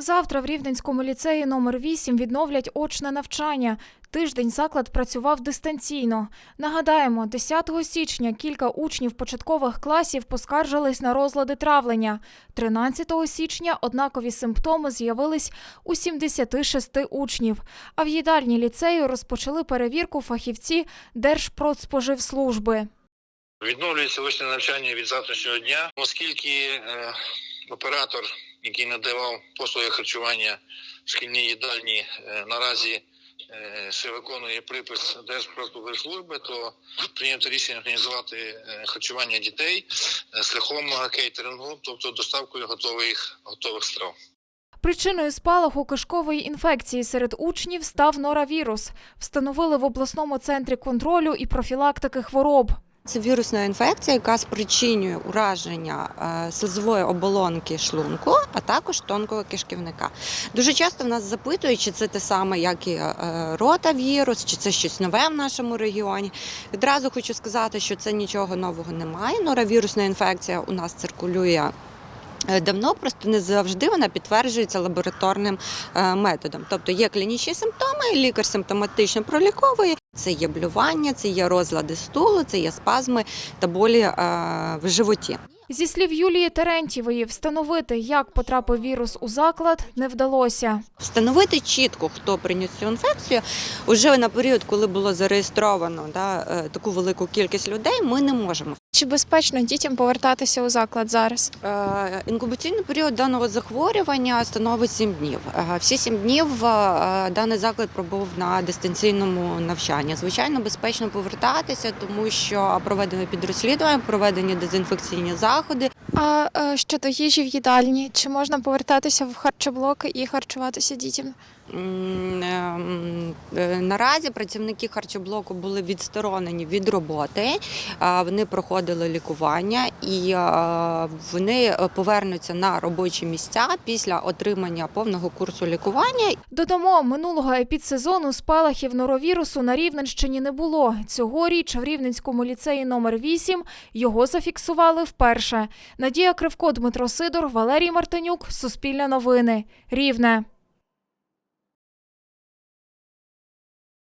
Завтра в Рівненському ліцеї номер 8 відновлять очне навчання. Тиждень заклад працював дистанційно. Нагадаємо, 10 січня кілька учнів початкових класів поскаржились на розлади травлення. 13 січня однакові симптоми з'явились у 76 учнів. А в їдальні ліцею розпочали перевірку фахівці Держпродспоживслужби. Відновлюється очне навчання від завтрашнього дня, оскільки е, оператор, який надавав послуги харчування в шкільній їдальні, е, наразі е, ще виконує припис Держпродспоживслужби, то прийнято рішення організувати е, харчування дітей шляхом кейтерингу, тобто доставкою готових готових страв. Причиною спалаху кишкової інфекції серед учнів став норавірус. Встановили в обласному центрі контролю і профілактики хвороб. Це вірусна інфекція, яка спричинює ураження е, слизової оболонки шлунку, а також тонкого кишківника. Дуже часто в нас запитують, чи це те саме, як і е, ротавірус, чи це щось нове в нашому регіоні. Відразу хочу сказати, що це нічого нового немає. Норавірусна інфекція у нас циркулює. е, Давно просто не завжди вона підтверджується лабораторним методом. Тобто є клінічні симптоми, лікар симптоматично проліковує. Це є блювання, це є розлади стулу, це є спазми та болі е, в животі. Зі слів Юлії Терентьєвої, встановити, як потрапив вірус у заклад, не вдалося. Встановити чітко, хто приніс цю інфекцію, уже на період, коли було зареєстровано да, е, таку велику кількість людей, ми не можемо. Чи безпечно дітям повертатися у заклад зараз? Е, Інкубаційний період даного захворювання становить 7 днів. Е, Всі 7 днів е, даний заклад пробув на дистанційному навчанні. Звичайно, безпечно повертатися, тому що проведено підрозслідування, проведені дезінфекційні заходи. А е, щодо їжі в їдальні, чи можна повертатися в харчоблоки і харчуватися дітям? Ем, е, Наразі працівники харчоблоку були відсторонені від роботи. Вони проходили лікування і вони е, повернуться на робочі місця після отримання повного курсу лікування. Додамо, минулого епідсезону спалахів норовірусу на Рівненщині не було. Цьогоріч в Рівненському ліцеї номер 8 його зафіксували вперше. Надія Кривко, Дмитро Сидор, Валерій Мартинюк, Суспільне новини. Рівне.